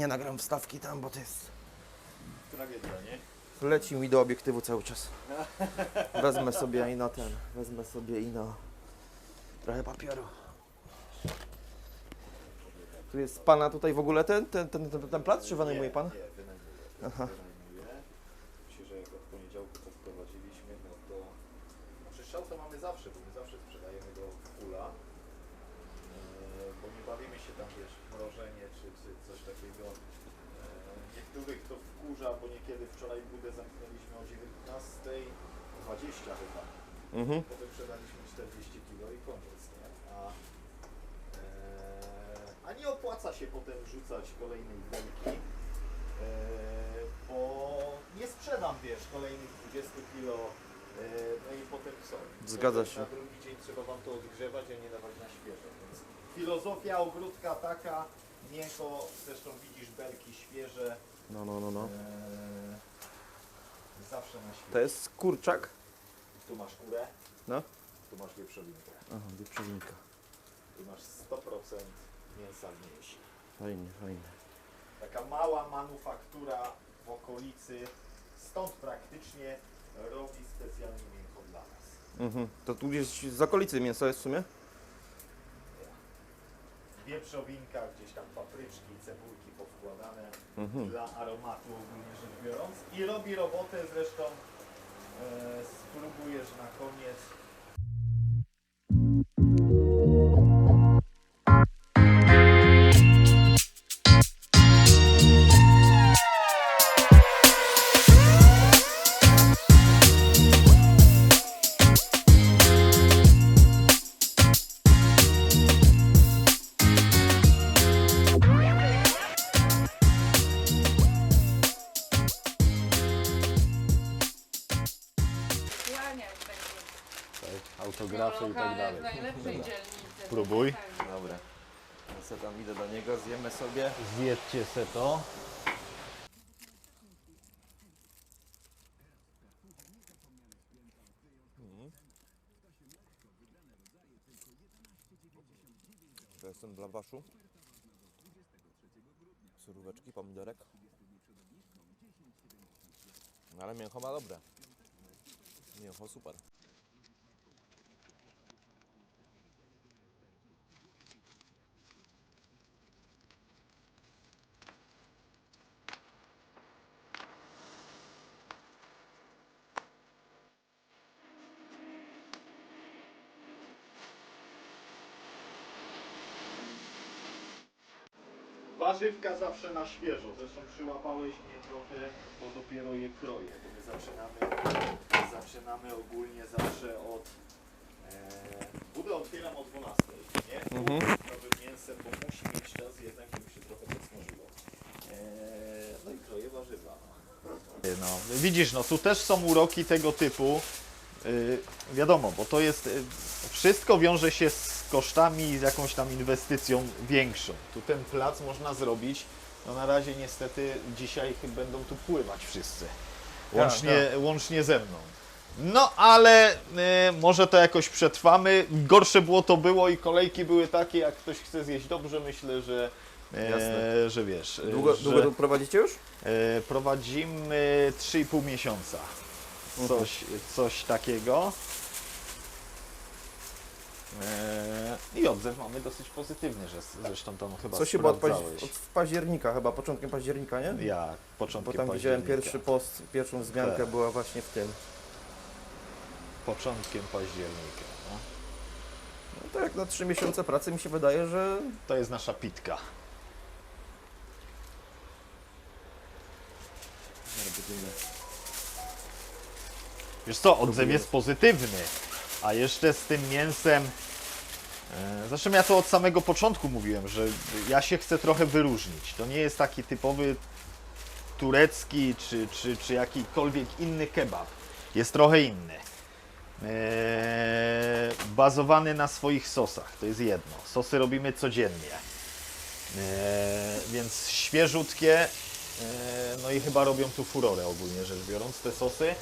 Nie nagram wstawki tam, bo to jest... Tragedia, nie? Leci mi do obiektywu cały czas. Wezmę sobie i na ten, wezmę sobie i na trochę papieru. Tu jest pana tutaj w ogóle ten, ten, ten, ten, ten plac, czy wynajmuje pan? Aha. Wynajmuję. Myślę, że jak od poniedziałku to wprowadziliśmy, no to... Znaczy szał to mamy zawsze, bo my zawsze sprzedajemy go w pula. Eee, bo nie bawimy się tam, wiesz, w mrożenie czy, czy coś takiego. Eee, niektórych to niekiedy wczoraj budę zamknęliśmy o 19.20 chyba. Mhm. Potem sprzedaliśmy 40 kg i koniec, nie? A, e, a nie opłaca się potem rzucać kolejnej belki, e, bo nie sprzedam, wiesz, kolejnych 20 kg, e, no i potem co? Zgadza się. Na drugi dzień trzeba Wam to odgrzewać, a nie dawać na świeżo, więc filozofia ogródka taka, miękko, zresztą widzisz belki świeże, No, no, no, no. e, zawsze na świeżo. To jest kurczak. Tu masz kurę, No. tu masz wieprzowinkę. Aha, wieprzowinka. Tu masz 100% mięsa w mięsie. Fajnie, fajnie. Taka mała manufaktura w okolicy, stąd praktycznie robi specjalnie mięcho dla nas. Mhm. To tu gdzieś z okolicy mięso jest w sumie? Wieprzowinka, gdzieś tam papryczki, cebulki powkładane Mhm. dla aromatu ogólnie rzecz biorąc. I robi robotę zresztą, e, spróbujesz na koniec. Sobie tam idę do niego, zjemy sobie. Zjedzcie se to. To jestem dla waszu. Suróweczki, pomidorek. No ale mięcho ma dobre. Mięcho super. Warzywka zawsze na świeżo. Zresztą przyłapałeś mnie trochę, bo dopiero je kroję. My zaczynamy, zaczynamy ogólnie zawsze od... E, budę otwieram o 12, nie? Mhm. Mięsem, bo musi mieć czas jednak, żeby się trochę podsmażyło. E, no i kroję warzywa. No. widzisz, no tu też są uroki tego typu. Yy, wiadomo, bo to jest. Yy, wszystko wiąże się z kosztami, z jakąś tam inwestycją większą. Tu ten plac można zrobić. No na razie niestety dzisiaj będą tu pływać wszyscy. Łącznie, łącznie ze mną. No ale yy, może to jakoś przetrwamy. Gorsze było to było i kolejki były takie, jak ktoś chce zjeść dobrze, myślę, że. e, że wiesz. Długo, że... długo prowadzicie już? E, prowadzimy 3,5 miesiąca. Coś, coś takiego. E, I odzew mamy dosyć pozytywny, że zresztą tam chyba Co się było od, paź- od października chyba, początkiem października, nie? Ja, Bo początkiem tam widziałem października. pierwszy post, pierwszą wzmiankę Tak. była właśnie w tym. Początkiem października. No. No to jak na trzy miesiące pracy mi się wydaje, że To jest nasza pitka. Wiesz co, odzew jest pozytywny, a jeszcze z tym mięsem. e, Zresztą ja to od samego początku mówiłem, że ja się chcę trochę wyróżnić. To nie jest taki typowy turecki czy, czy, czy jakikolwiek inny kebab. Jest trochę inny. Eee, bazowany na swoich sosach, to jest jedno. Sosy robimy codziennie. Eee, więc świeżutkie, eee, no i chyba robią tu furorę ogólnie rzecz biorąc te sosy.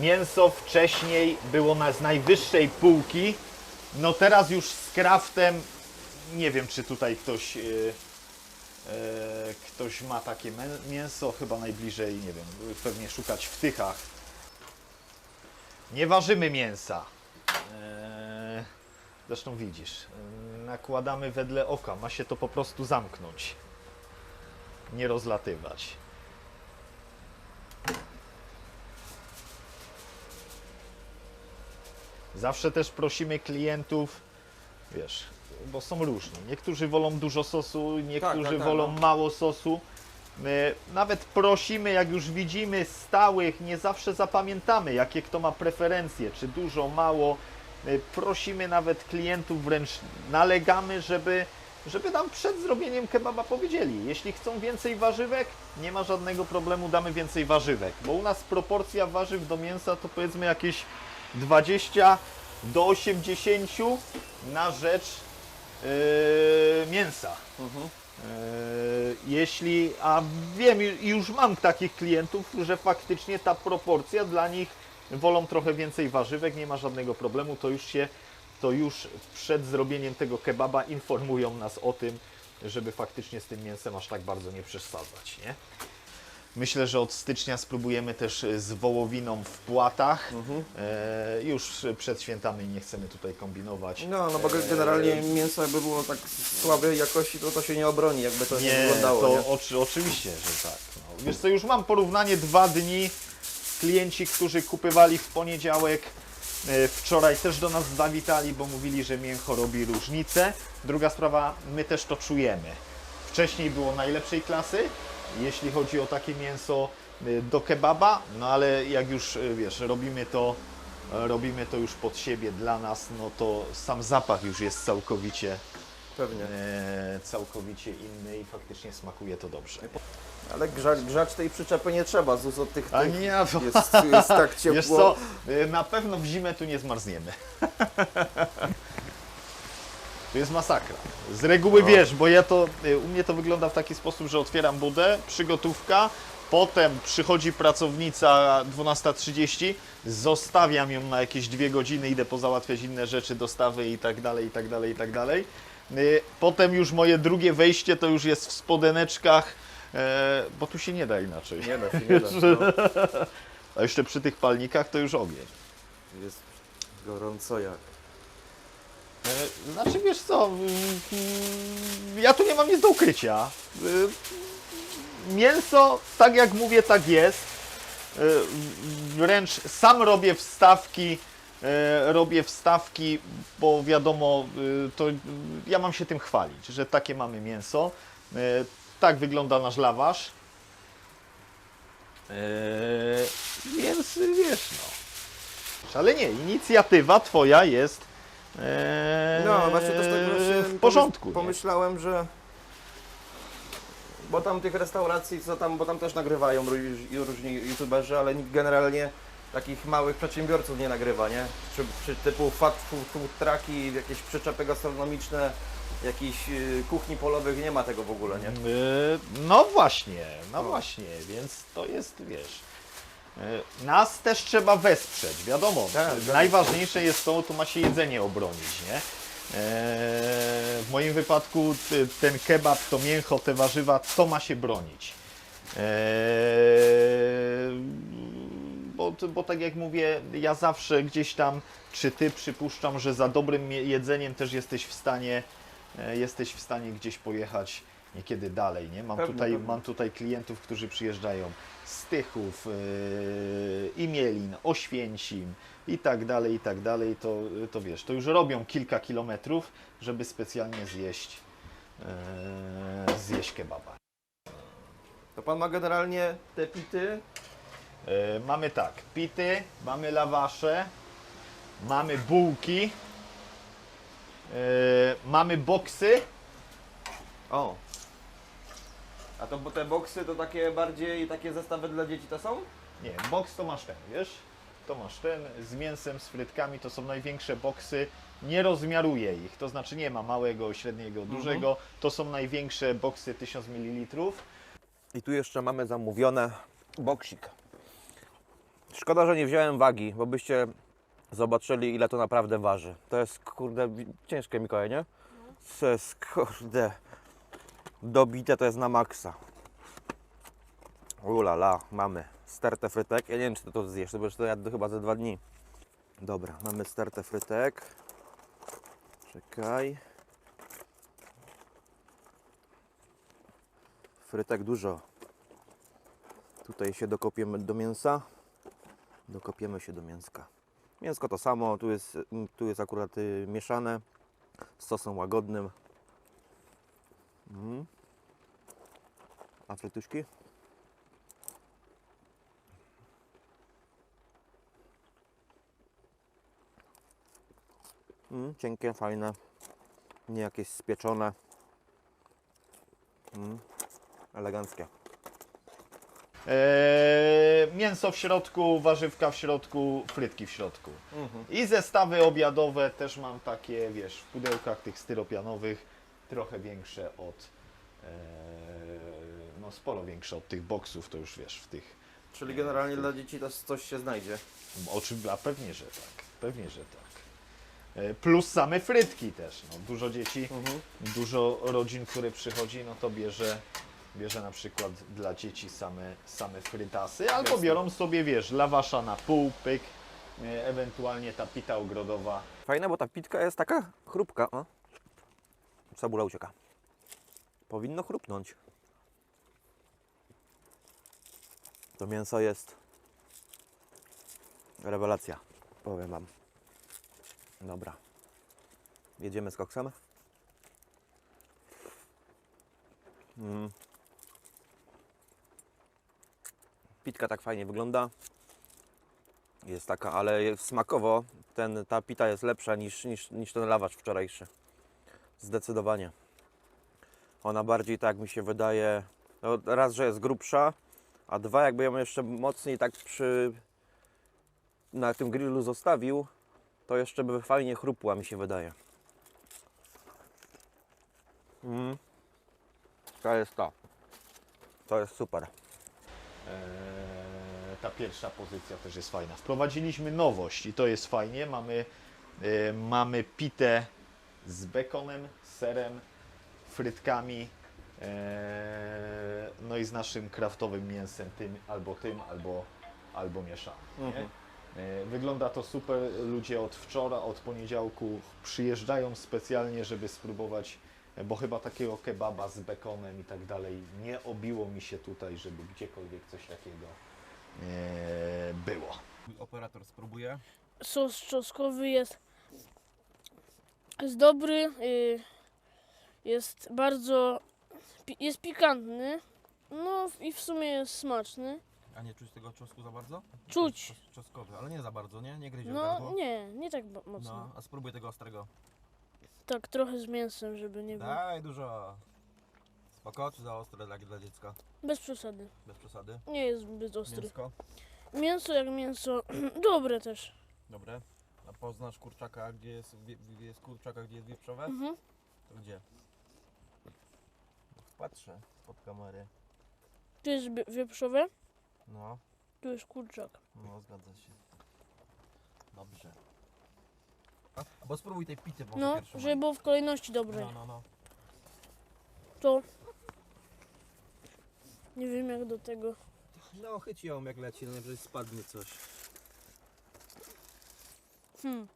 Mięso wcześniej było na z najwyższej półki, No teraz już z craftem, nie wiem czy tutaj ktoś, e, ktoś ma takie mięso, chyba najbliżej, nie wiem, pewnie szukać w tychach. Nie ważymy mięsa. E, zresztą widzisz, nakładamy wedle oka, ma się to po prostu zamknąć. Nie rozlatywać. Zawsze też prosimy klientów, wiesz, bo są różni. Niektórzy wolą dużo sosu, niektórzy tak, tak, wolą no. mało sosu. My nawet prosimy, jak już widzimy stałych, nie zawsze zapamiętamy, jakie kto ma preferencje, czy dużo, mało. My Prosimy nawet klientów, wręcz nalegamy, żeby, żeby nam przed zrobieniem kebaba powiedzieli. Jeśli chcą więcej warzywek, nie ma żadnego problemu, damy więcej warzywek. Bo u nas proporcja warzyw do mięsa to powiedzmy jakieś 20 do 80 na rzecz yy, mięsa. Yy, jeśli, a wiem, i już mam takich klientów, że faktycznie ta proporcja dla nich wolą trochę więcej warzywek, nie ma żadnego problemu, to już się, to już przed zrobieniem tego kebaba informują nas o tym, żeby faktycznie z tym mięsem aż tak bardzo nie przesadzać, nie? Myślę, że od stycznia spróbujemy też z wołowiną w płatach. E, już przed świętami nie chcemy tutaj kombinować. No, no bo generalnie mięso jakby było tak słabej jakości, to to się nie obroni, jakby to nie, Nie, wyglądało. to nie? Oczy, oczywiście, że tak. No. Wiesz co, już mam porównanie dwa dni. Klienci, którzy kupywali w poniedziałek, e, wczoraj też do nas zawitali, bo mówili, że mięcho robi różnicę. Druga sprawa, my też to czujemy. Wcześniej było najlepszej klasy, jeśli chodzi o takie mięso e, do kebaba, no ale jak już, e, wiesz, robimy to, robimy to już pod siebie dla nas, no to sam zapach już jest całkowicie Pewnie. e, całkowicie inny i faktycznie smakuje to dobrze. Ale grzać, grzać tej przyczepy nie trzeba, z od tych, A tych nie, no, jest, jest tak ciepło. wiesz co, e, na pewno w zimę tu nie zmarzniemy. To jest masakra. Z reguły No. wiesz, bo ja to, e, u mnie to wygląda w taki sposób, że otwieram budę, przygotówka, potem przychodzi pracownica 12.30, zostawiam ją na jakieś dwie godziny, idę pozałatwiać inne rzeczy, dostawy i tak dalej, i tak dalej, i tak dalej. E, Potem już moje drugie wejście to już jest w spodeneczkach, e, bo tu się nie da inaczej. Nie da się, nie da. No. A jeszcze przy tych palnikach to już ogień. Jest gorąco jak. E, Znaczy wiesz co, ja tu nie mam nic do ukrycia. E, Mięso, tak jak mówię, tak jest. E, Wręcz sam robię wstawki, robię wstawki, bo wiadomo, to ja mam się tym chwalić, że takie mamy mięso. Tak wygląda nasz lawasz. Więc wiesz, no. Ale nie, inicjatywa twoja jest e, No, właśnie też tak właśnie w porządku. pomyśl- nie? Pomyślałem, że. Bo tam tych restauracji, co tam, bo tam też nagrywają róż- różni youtuberzy, ale nikt generalnie takich małych przedsiębiorców nie nagrywa, nie? Czy, czy typu fat food, food trucki, jakieś przyczepy gastronomiczne, jakichś y, kuchni polowych, nie ma tego w ogóle, nie? Y, No właśnie, no O. właśnie, więc to jest, wiesz, nas też trzeba wesprzeć, wiadomo. Tak, zgadzam Najważniejsze jest to, tu ma się jedzenie obronić, nie? E, W moim wypadku ten kebab, to mięcho, te warzywa, to ma się bronić. E, Bo, bo tak jak mówię, ja zawsze gdzieś tam, czy ty przypuszczam, że za dobrym jedzeniem też jesteś w stanie, e, jesteś w stanie gdzieś pojechać niekiedy dalej, nie? Mam, Pewnie, tutaj, pewnie. mam tutaj klientów, którzy przyjeżdżają z Tychów, yy, Imielin, Oświęcim i tak dalej, i tak dalej, to, to wiesz, to już robią kilka kilometrów, żeby specjalnie zjeść, yy, zjeść kebaba. To pan ma generalnie te pity, E, mamy tak, pity, mamy lawasze, mamy bułki, e, mamy boksy. O. A to bo te boksy to takie bardziej takie zestawy dla dzieci to są? Nie, boks to masz ten, wiesz? To masz ten z mięsem, z frytkami, to są największe boksy. Nie rozmiaruję ich, to znaczy nie ma małego, średniego, dużego. To są największe boksy 1000 ml. I tu jeszcze mamy zamówione boksik. Szkoda, że nie wziąłem wagi, bo byście zobaczyli ile to naprawdę waży. To jest kurde wi- ciężkie Mikołaj, nie? To jest kurde dobite to jest na maksa. Ulala, mamy stertę frytek. Ja nie wiem czy ty to zjesz, to będziesz to jadł chyba za dwa dni. Dobra, mamy stertę frytek. Czekaj. Frytek dużo. Tutaj się dokopiemy do mięsa. Dokopiemy się do mięska. Mięsko to samo, tu jest, tu jest akurat y, mieszane z sosem łagodnym. Mhm. A frytuszki? Mm, cienkie, fajne. Nie jakieś spieczone. Mm, eleganckie. Eee, mięso w środku, warzywka w środku, frytki w środku. I zestawy obiadowe też mam takie, wiesz, w pudełkach tych styropianowych, trochę większe od, eee, no sporo większe od tych boksów, to już wiesz, w tych, Czyli generalnie dla dzieci to coś się znajdzie. o czym, a pewnie, że tak, pewnie, że tak. E, Plus same frytki też, no, dużo dzieci, dużo rodzin, które przychodzi, no to bierze, bierze na przykład dla dzieci same, same frytasy, albo Jasne. biorą sobie, wiesz, lawasza na pół, pyk, e, ewentualnie ta pita ogrodowa. Fajne, bo ta pitka jest taka chrupka. O. Cebula ucieka. Powinno chrupnąć. To mięso jest rewelacja, powiem Wam. Dobra. Jedziemy z koksem. Mm. Pitka tak fajnie wygląda. Jest taka, ale smakowo ten, ta pita jest lepsza niż, niż, niż ten lawacz wczorajszy. Zdecydowanie. Ona bardziej tak mi się wydaje, no raz, że jest grubsza, a dwa, jakby ją jeszcze mocniej tak przy na tym grillu zostawił, to jeszcze by fajnie chrupła mi się wydaje. Mm. To jest to. To jest super. Eee, ta pierwsza pozycja też jest fajna. Wprowadziliśmy nowość i to jest fajnie. Mamy, e, mamy pitę z bekonem, serem, frytkami, e, no i z naszym kraftowym mięsem, tym albo tym, albo, albo mieszanym. nie? Mhm. E, Wygląda to super. Ludzie od wczoraj, od poniedziałku przyjeżdżają specjalnie, żeby spróbować, e, bo chyba takiego kebaba z bekonem i tak dalej nie obiło mi się tutaj, żeby gdziekolwiek coś takiego było. Operator spróbuje. sos czosnkowy jest, jest dobry, y, jest bardzo, jest pikantny, no i w sumie jest smaczny. A nie czuć tego czosnku za bardzo? Czuć. Czos- ale nie za bardzo, nie? Nie gryzie No nie, nie tak ba- mocno. No, a spróbuj tego ostrego. Tak trochę z mięsem, żeby nie było. Daj dużo. Spoko, czy za ostre dla, dla dziecka? Bez przesady. Bez przesady. Nie jest zbyt ostry. Mięsko. Mięso jak mięso, dobre też. Dobre. Poznasz kurczaka, gdzie jest, wie, wie- jest kurczaka, gdzie jest wieprzowe? Mhm. To gdzie? Patrzę pod kamery. Tu jest wie- wieprzowe, No, tu jest kurczak. no zgadza się. Dobrze. A, bo spróbuj tej pity może No, pierwszą. żeby było w kolejności dobrej. No, no, no. To nie wiem jak do tego. No, chyć ją jak leci, no jeżeli spadnie coś. Hmm.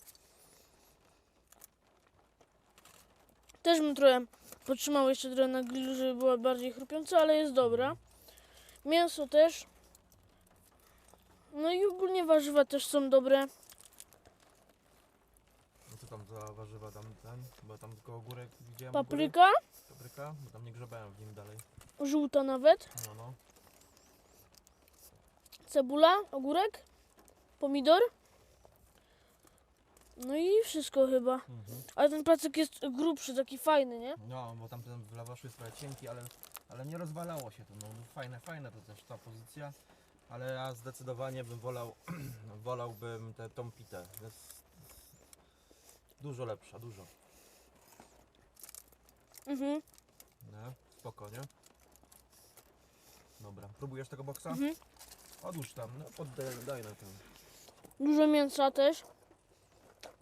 Też bym trochę potrzymał jeszcze trochę na grillu, żeby była bardziej chrupiąca, ale jest dobra. Mięso też. No i ogólnie warzywa też są dobre. No co tam za warzywa tam ten? Bo tam tylko ogórek widziałem. Papryka, Ogórek, papryka? Bo tam nie grzebałem w nim dalej. żółta nawet. No, no. Cebula, ogórek, pomidor. No i wszystko chyba. Mhm. Ale ten placek jest grubszy, taki fajny, nie? No, bo tam ten w lawaszu jest trochę cienki, ale, ale nie rozwalało się to. No, fajne, fajne to też ta pozycja. Ale ja zdecydowanie bym wolał, wolałbym tę tą pitę. Jest dużo lepsza, dużo. Mhm, No, spoko, nie? Dobra, próbujesz tego boksa? mhm. Odłóż tam, no poddaj, daj na ten. Dużo mięsa też.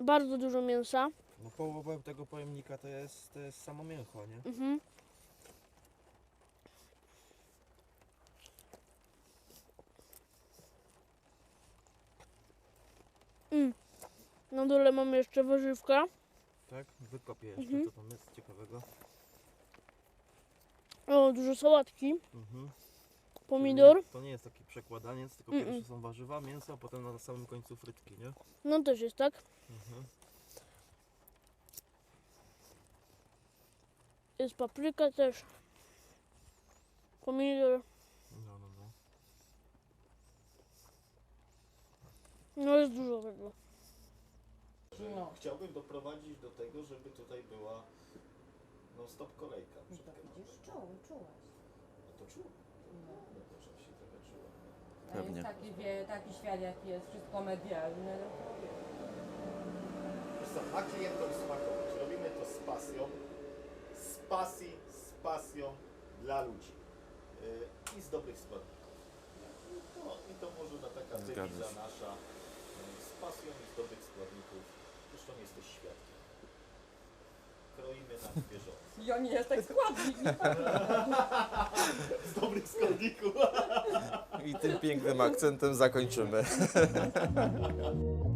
Bardzo dużo mięsa. No połowę tego pojemnika to jest, to jest samo mięcho, nie? Mhm. Mm. Na dole mamy jeszcze warzywka. Tak? Wykopię jeszcze, Mhm. co tam jest ciekawego. O, dużo sałatki. Mhm. Pomidor. Czyli To nie jest taki przekładaniec, tylko Mm-mm. pierwsze są warzywa, mięso, a potem na samym końcu frytki, nie? No też jest, tak? Mhm. Jest papryka też. Pomidor. No, no, no. No jest dużo tego. No. Chciałbym doprowadzić do tego, żeby tutaj była no stop kolejka No przed to kebabem. widzisz, czuł, czułaś. No to czuł. No. No to oczywiście trochę czułem. A Pewnie. jest taki, wie, taki świat jaki jest, wszystko medialne. no to wiesz. Wiesz co, a klientom smakować. Robimy to z pasją. Z pasji, z pasją dla ludzi. Yy, I z dobrych składników. I to, I to może na taka Zgadza dewiza się. nasza. Yy, Z pasją i z dobrych składników. Zresztą jesteś świadkiem. Kroimy na bieżąco. I on jest tak składnik, nie Z dobrych składników. I tym pięknym akcentem zakończymy.